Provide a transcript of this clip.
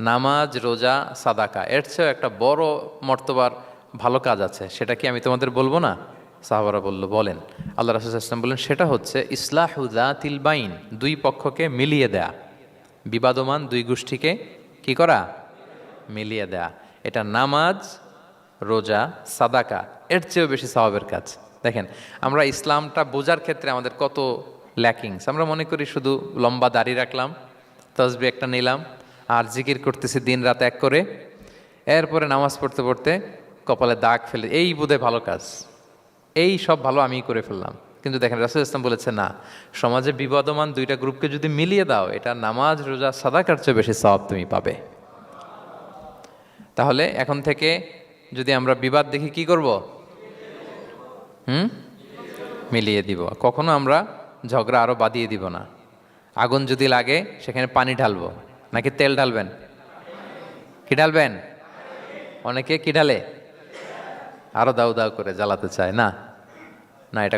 নামাজ, রোজা, সাদাকা। এর চেয়েও একটা বড় মর্তবার ভালো কাজ আছে। সেটা কি আমি তোমাদের বলব না? সাহাবারা বলল, বলেন। আল্লাহ রাসুল ইসলাম বললেন, সেটা হচ্ছে ইসলাহুদা তিলবাইন দুই পক্ষকে মিলিয়ে দেয়া। বিবাদমান দুই গোষ্ঠীকে কি করা? মিলিয়ে দেয়া। এটা নামাজ, রোজা, সাদাকা। এর চেয়েও বেশি স্বভাবের কাজ। দেখেন, আমরা ইসলামটা বোঝার ক্ষেত্রে আমাদের কত ল্যাকিংস আমরা মনে করি শুধু লম্বা দাড়ি রাখলাম, তসবি একটা নিলাম আর জিকির করতেছি দিন রাত এক করে। এরপরে নামাজ পড়তে পড়তে কপালে দাগ ফেলে। এই বোধে ভালো কাজ। এই সব ভালো আমিই করে ফেললাম। কিন্তু দেখেন রাসুল ইসলাম বলেছে, না, সমাজে বিবাদমান দুইটা গ্রুপকে যদি মিলিয়ে দাও, এটা নামাজ, রোজা, সাদাকার চেয়ে বেশি সব তুমি পাবে। তাহলে এখন থেকে যদি আমরা বিবাদ দেখি, কি করব? হুম? মিলিয়ে দিব। কখনো আমরা ঝগড়া আরও বাদিয়ে দিব না। আগুন যদি লাগে, সেখানে পানি ঢালবো। নাকি তেল ঢালবেন? কি ঢালবেন? অনেকে কি ঢালে? আরও দাউ দাউ করে জ্বালাতে চায়, না? না, এটা